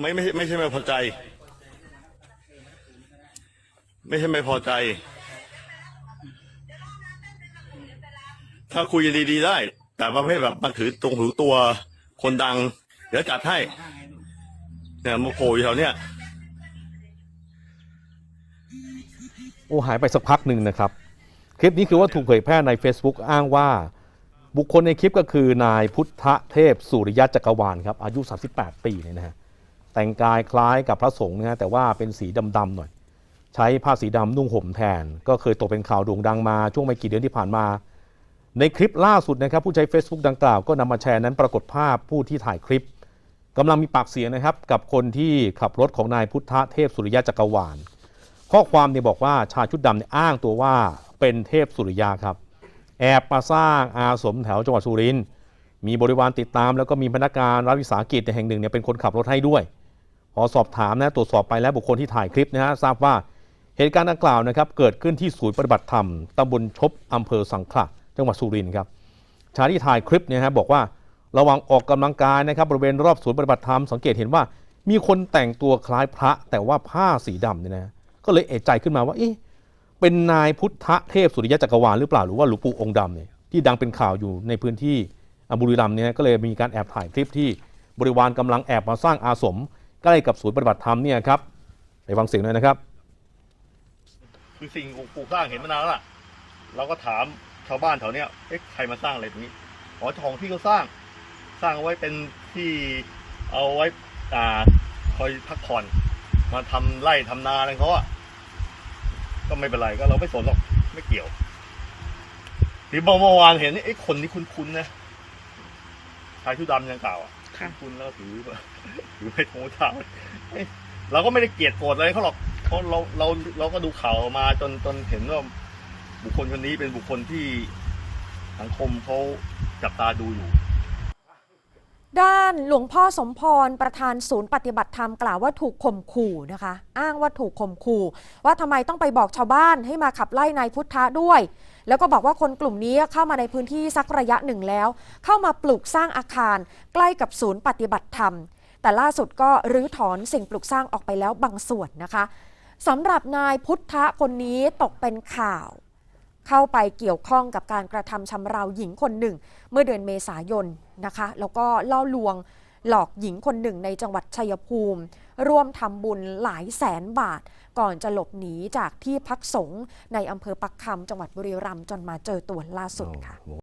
ไม่ไม่ไม่ใช่ไม่พอใจ ไม่ใช่ไม่พอใจ ถ้าคุยดีๆได้ แต่ประเภทแบบมาถือตรงถือตัวคนดัง เดี๋ยวจัดให้ เนี่ยมาโผล่อยู่แถวเนี้ยโอ้หายไปสักพักหนึ่งนะครับ คลิปนี้คือว่าถูกเผยแพร่ใน Facebook อ้างว่า บุคคลในคลิปก็คือนายพุทธเทพสุริยะจักรวาลครับ อายุ 38 ปีเนี่ยนะฮะ แต่งกายคล้ายกับพระสงฆ์นะฮะแต่ว่าเป็นสีดำๆหน่อย ใช้ผ้าสีดำนุ่งห่มแทน ก็เคยตกเป็นข่าวโด่งดังมาช่วงไม่กี่เดือนที่ผ่านมา ในคลิปล่าสุดนะครับผู้ใช้ Facebook ดังกล่าวก็นำมาแชร์นั้นปรากฏภาพผู้ที่ถ่ายคลิปกำลังมีปากเสียงนะครับ กับคนที่ขับรถของนายพุทธเทพสุริยะจักรวาล ข้อความเนี่ยบอกว่าชายชุดดำเนี่ยอ้างตัวว่าเป็นเทพสุริยาครับ แอบมาสร้างอาสมแถวจังหวัดสุรินทร์มีบริวารติดตาม แล้วก็มีพนักงานรัฐวิสาหกิจแห่งหนึ่งเนี่ยเป็นคนขับรถให้ด้วย พอสอบถามนะตรวจสอบไปแล้วบุคคลที่ถ่ายคลิปนะฮะทราบว่าเหตุการณ์ดังกล่าวนะครับเกิดขึ้นที่ศูนย์ปฏิบัติธรรมตำบลชบอำเภอสังขละจังหวัดสุรินทร์ครับชายที่ถ่ายคลิปเนี่ยฮะบอกว่าระหว่างออกกำลังกายนะครับบริเวณรอบศูนย์ปฏิบัติธรรมสังเกตเห็นว่ามีคนแต่งตัวคล้ายพระแต่ว่าผ้าสีดำเนี่ยนะก็เลยเอะใจขึ้นมาว่าเอ๊ะเป็นนายพุทธเทพสุริยะจักรวาลหรือเปล่าหรือว่าหลวงปู่องค์ดำเนี่ยที่ดังเป็นข่าวอยู่ในพื้นที่อบุรีรัมย์เนี่ยก็เลยมีการแอบถ่ายคลิปที่บริวารกำลังแอบมาสร้างอาสม ใกล้กับศูนย์ปฏิบัติธรรมเนี่ยครับไปฟังเสียงหน่อยนะครับ คือสิ่งปลูกสร้างเห็นมานานแล้วล่ะ เราก็ถามชาวบ้านแถวเนี้ยเอ๊ะใครมาสร้างอะไรตรงนี้อ๋อเจ้าของที่เขาสร้าง สร้างเอาไว้เป็นที่เอาไว้อ่าคอยพักผ่อน มาทำไร่ทำนาอะไรเขาอะก็ไม่เป็นไรก็เราไม่สนหรอกไม่เกี่ยวที่เมื่อวานเห็นไอ้คนนี้คุ้นๆนะชายชุดดำยังเก่าอะ ค่ะ คุ้นๆแล้วก็ถือถือไม้ทงเท้าเราก็ไม่ได้เกลียดโกรธอะไรเขาหรอกเพราะเราเราเราก็ดูข่าวมาจนจนเห็นว่าบุคคลคนนี้เป็นบุคคลที่สังคมเขาจับตาดูอยู่ ด้านหลวงพ่อสมพรประธานศูนย์ปฏิบัติธรรมกล่าวว่าถูกข่มขู่นะคะ อ้างว่าถูกข่มขู่ ว่าทำไมต้องไปบอกชาวบ้านให้มาขับไล่นายพุทธะด้วย แล้วก็บอกว่าคนกลุ่มนี้เข้ามาในพื้นที่สักระยะหนึ่งแล้ว เข้ามาปลูกสร้างอาคารใกล้กับศูนย์ปฏิบัติธรรม แต่ล่าสุดก็รื้อถอนสิ่งปลูกสร้างออกไปแล้วบางส่วนนะคะสำหรับนายพุทธะคนนี้ตกเป็นข่าว เข้าไปเกี่ยวข้องกับการกระทำชำเราหญิงคนหนึ่ง เมื่อเดือนเมษายนนะคะ แล้วก็ล่อลวงหลอกหญิงคนหนึ่งในจังหวัดชัยภูมิ ร่วมทำบุญหลายแสนบาท ก่อนจะหลบหนีจากที่พักสงฆ์ในอำเภอปักคำจังหวัดบุรีรัมย์จนมาเจอตัวล่าสุดค่ะ